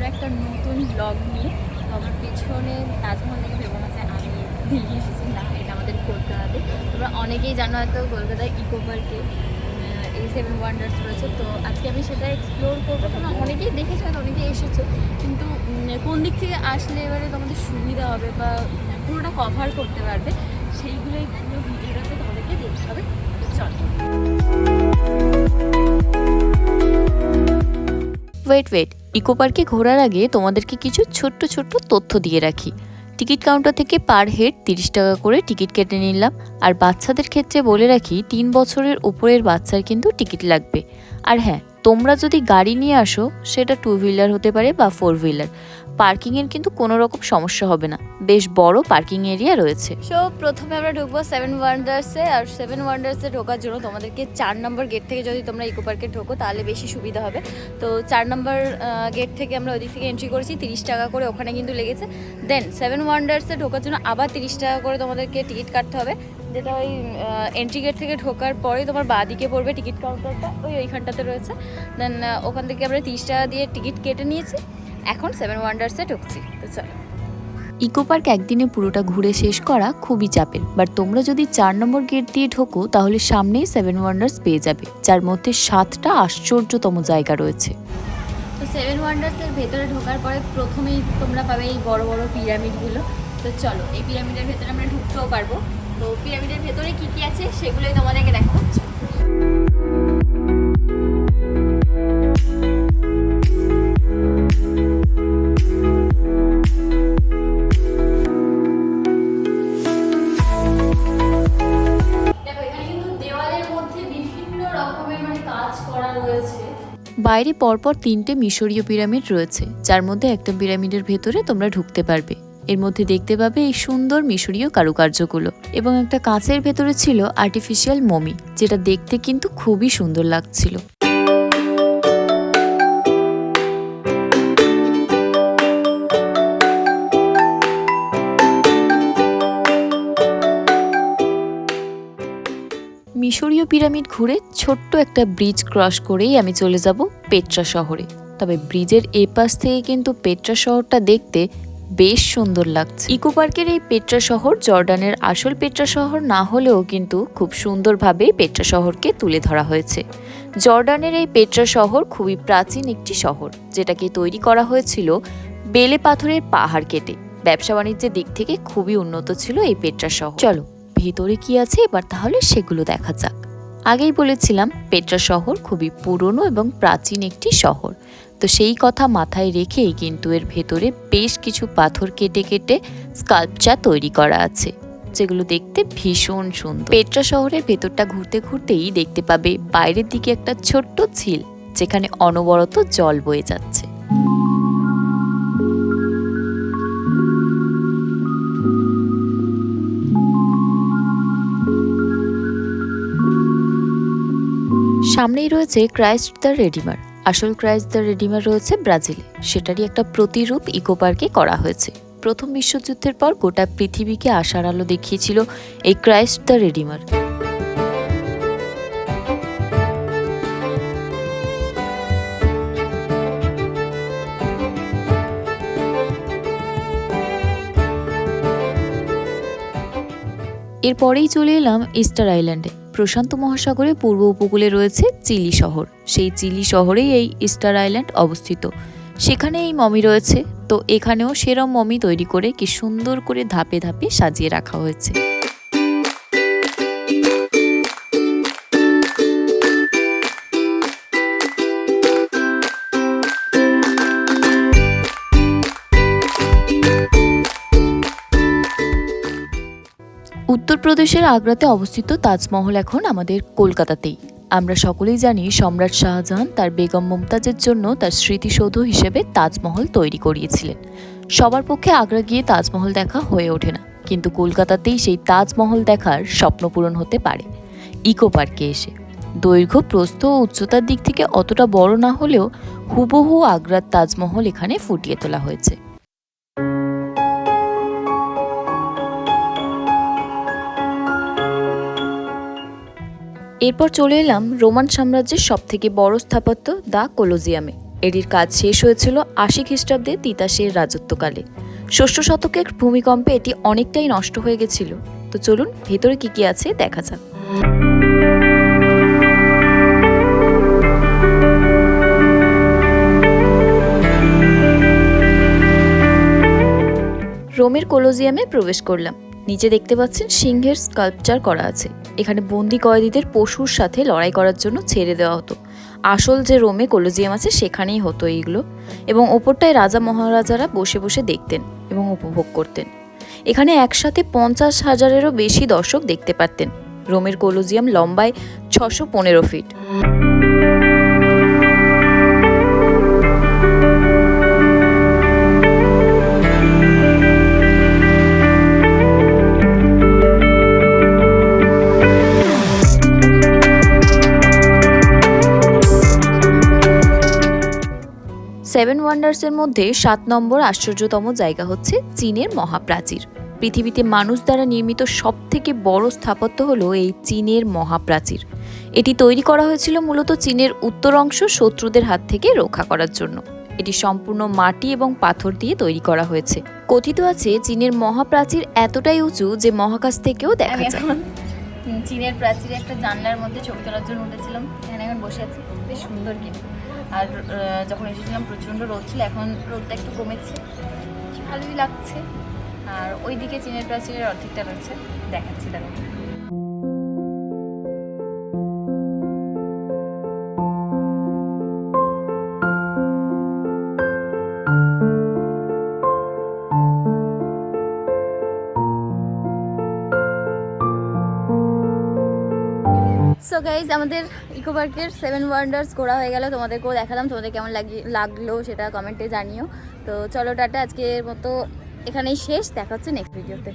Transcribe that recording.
তো আমার পিছনে তাজমহল দেখে ভেবো না যে আমি দিল্লি এসেছি। না, এটা আমাদের কলকাতাতে। তোমরা অনেকেই জানো হয়তো কলকাতায় ইকো পার্কে এই সেভেন ওয়ান্ডার্স রয়েছে। তো আজকে আমি সেটা এক্সপ্লোর করব। তোমরা অনেকেই দেখেছ, হয়তো অনেকেই এসেছ। কিন্তু কোন দিক থেকে আসলে এবারে তোমাদের সুবিধা হবে বা পুরোটা কভার করতে পারবে, সেইগুলোই পুরো ভিডিওটাতে তোমাদেরকে দেখতে হবে। চলো। ওয়েট ওয়েট ইকো পার্কে ঘোরার আগে তোমাদেরকে কিছু ছোট্ট ছোট্ট তথ্য দিয়ে রাখি। টিকিট কাউন্টার থেকে পার হেড তিরিশ টাকা করে টিকিট কেটে নিলাম। আর বাচ্চাদের ক্ষেত্রে বলে রাখি, তিন বছরের উপরের বাচ্চার কিন্তু টিকিট লাগবে। আর হ্যাঁ তোমরা যদি গাড়ি নিয়ে আসো, সেটা টু হুইলার হতে পারে বা ফোর হুইলার পার্কিংয়ের কিন্তু কোনো রকম সমস্যা হবে না। বেশ বড় পার্কিং এরিয়া রয়েছে। সো প্রথমে আমরা ঢুকবো সেভেন ওয়ান্ডার্সে আর সেভেন ওয়ান্ডার্সে ঢোকার জন্য তোমাদেরকে চার নম্বর গেট থেকে যদি তোমরা ইকো পার্কে ঢোকো, তাহলে বেশি সুবিধা হবে। তো চার নম্বর গেট থেকে আমরা ওই দিক থেকে এন্ট্রি করেছি, তিরিশ টাকা করে ওখানে কিন্তু লেগেছে। দেন সেভেন ওয়ান্ডার্সে ঢোকার জন্য আবার তিরিশ টাকা করে তোমাদেরকে টিকিট কাটতে হবে। যেটা ওই এন্ট্রি গেট থেকে ঢোকার পরে তোমার বাঁ দিকে পড়বে টিকিট কাউন্টারটা ওই ওইখানটাতে রয়েছে। দেন ওখান থেকে আমরা তিরিশ টাকা দিয়ে টিকিট কেটে নিয়েছি। এখন সেভেন ওয়ান্ডার্সে ঢুকছি তো চলো। ইকো পার্ক একদিনে পুরোটা ঘুরে শেষ করা খুবই চাপের বাট তোমরা যদি চার নম্বর গেট দিয়ে ঢোকো তাহলে সামনেই সেভেন ওয়ান্ডার্স পেয়ে যাবে যার মধ্যে সাতটা আশ্চর্যতম জায়গা রয়েছে। তো সেভেন ওয়ান্ডার্সের ভেতরে ঢোকার পরে প্রথমেই তোমরা পাবে এই বড় বড় পিরামিডগুলো। তো চলো এই পিরামিডের ভেতরে আমরা ঢুকতেও পারব। তো পিরামিডের ভেতরে কি কি আছে সেগুলোই তোমাদেরকে দেখাবো। বাইরে পরপর তিনটে মিশরীয় পিরামিড রয়েছে, যার মধ্যে একটা পিরামিডের ভেতরে তোমরা ঢুকতে পারবে। এর মধ্যে দেখতে পাবে এই সুন্দর মিশরীয় কারুকার্যগুলো এবং একটা কাঁচের ভেতরে ছিল আর্টিফিশিয়াল মমি যেটা দেখতে কিন্তু খুবই সুন্দর লাগছিল। মিশরীয় পিরামিড ঘুরে ছোট্ট একটা ব্রিজ ক্রস করেই আমি চলে যাব পেট্রা শহরে। তবে ব্রিজের এ পাশ থেকে কিন্তু পেট্রা শহরটা দেখতে বেশ সুন্দর লাগছে। ইকো পার্কের এই পেট্রা শহর জর্ডানের আসল পেট্রা শহর না হলেও কিন্তু খুব সুন্দরভাবে পেট্রা শহরকে তুলে ধরা হয়েছে। জর্ডানের এই পেট্রা শহর খুবই প্রাচীন একটি শহর, যেটাকে তৈরি করা হয়েছিল বেলে পাথরের পাহাড় কেটে। ব্যবসা বাণিজ্যের দিক থেকে খুবই উন্নত ছিল এই পেট্রা শহর। চলো ভেতরে কি আছে? এবার তাহলে সেগুলো দেখা যাক। আগেই বলেছিলাম, পেট্রা শহর খুবই পুরনো এবং প্রাচীন একটি শহর। তো সেই কথা মাথায় রেখেই কিন্তু এর ভেতরে বেশ কিছু পাথর কেটে কেটে স্কাল্পচার তৈরি করা আছে, যেগুলো দেখতে ভীষণ সুন্দর। পেট্রা শহরের ভেতরটা ঘুরতে ঘুরতেই দেখতে পাবে বাইরের দিকে একটা ছোট্ট ঝিল, যেখানে অনবরত জল বয়ে যাচ্ছে। সামনেই রয়েছে ক্রাইস্ট দ্য রেডিমার। আসল ক্রাইস্ট দ্য রেডিমার রয়েছে ব্রাজিলে। সেটারই একটা প্রতিরূপ ইকো পার্কে করা হয়েছে। প্রথম বিশ্বযুদ্ধের পর গোটা পৃথিবীকে আশার আলো দেখিয়েছিল এই ক্রাইস্ট দ্য রেডিমার। এরপরেই চলে এলাম ইস্টার আইল্যান্ডে। প্রশান্ত মহাসাগরের পূর্ব উপকূলে রয়েছে চিলি শহর। সেই চিলি শহরেই এই স্টার আইল্যান্ড অবস্থিত। সেখানে এই মমি রয়েছে। তো এখানেও সেরম মমি তৈরি করে কি সুন্দর করে ধাপে ধাপে সাজিয়ে রাখা হয়েছে। উত্তরপ্রদেশের আগ্রাতে অবস্থিত তাজমহল এখন আমাদের কলকাতাতেই। আমরা সকলেই জানি সম্রাট শাহজাহান তার বেগম মুমতাজের জন্য তার স্মৃতিসৌধ হিসেবে তাজমহল তৈরি করিয়েছিলেন। সবার পক্ষে আগ্রা গিয়ে তাজমহল দেখা হয়ে ওঠে না, কিন্তু কলকাতাতেই সেই তাজমহল দেখার স্বপ্ন পূরণ হতে পারে। ইকো পার্কে এসে। দৈর্ঘ্য, প্রস্থ ও উচ্চতার দিক থেকে অতটা বড় না হলেও হুবহু আগ্রার তাজমহল এখানে ফুটিয়ে তোলা হয়েছে। এরপর চলে এলাম রোমান সাম্রাজ্যের সবথেকে বড় স্থাপত্য দ্য কোলোজিয়ামে। এটির কাজ শেষ হয়েছিল আশি খ্রিস্টাব্দে তিতাসের রাজত্বকালে। ষষ্ঠ শতকের ভূমিকম্পে এটি অনেকটাই নষ্ট হয়ে গেছিল। তো চলুন, ভেতরে কি কি আছে দেখা যাক। রোমের কোলোজিয়ামে প্রবেশ করলাম। নিচে দেখতে পাচ্ছেন সিংহের স্কাল্পচার করা আছে। এখানে বন্দি কয়েদিদের পশুর সাথে লড়াই করার জন্য ছেড়ে দেওয়া হতো। আসল যে রোমে কলোজিয়াম আছে, সেখানেই হতো এইগুলো। এবং ওপরটায় রাজা মহারাজারা বসে বসে দেখতেন এবং উপভোগ করতেন। এখানে একসাথে পঞ্চাশ হাজারেরও বেশি দর্শক দেখতে পারতেন। রোমের কোলোজিয়াম লম্বায় ছশো পনেরো ফিট। সেভেন ওয়ান্ডার্সের মধ্যে সাত নম্বর আশ্চর্যতম জায়গা হচ্ছে চীনের মহাপ্রাচীর। পৃথিবীতে মানুষ দ্বারা নির্মিত সব থেকে বড় স্থাপত্য হলো এই চীনের মহাপ্রাচীর। এটি তৈরি করা হয়েছিল মূলত চীনের উত্তর অংশ শত্রুদের হাত থেকে রক্ষা করার জন্য। এটি সম্পূর্ণ মাটি এবং পাথর দিয়ে তৈরি করা হয়েছে। কথিত আছে চীনের মহাপ্রাচীর এতটাই উঁচু যে মহাকাশ থেকেও দেখা যায়। চীনের প্রাচীরে একটা জানলার মধ্যে ছবি তোলার জন্য উঠেছিলাম। এখানে এখন বসে আছি। বেশ সুন্দর কিন্তু। আর যখন এসেছিলাম, প্রচণ্ড রোদ ছিল। এখন রোদটা একটু কমেছে। ভালোই লাগছে। আর ওইদিকে চীনের প্রাচীরের অর্ধেকটা রয়েছে। দেখাচ্ছি দেখো সো গাইজ আমাদের ইকো পার্কের সেভেন ওয়ান্ডার্স ঘোরা হয়ে গেল। তোমাদেরকেও দেখালাম, তোমাদের কেমন লাগল সেটা কমেন্টে জানিও। তো চলো টাটা, আজকের মতো এখানেই শেষ। দেখা হচ্ছে নেক্সট ভিডিওতে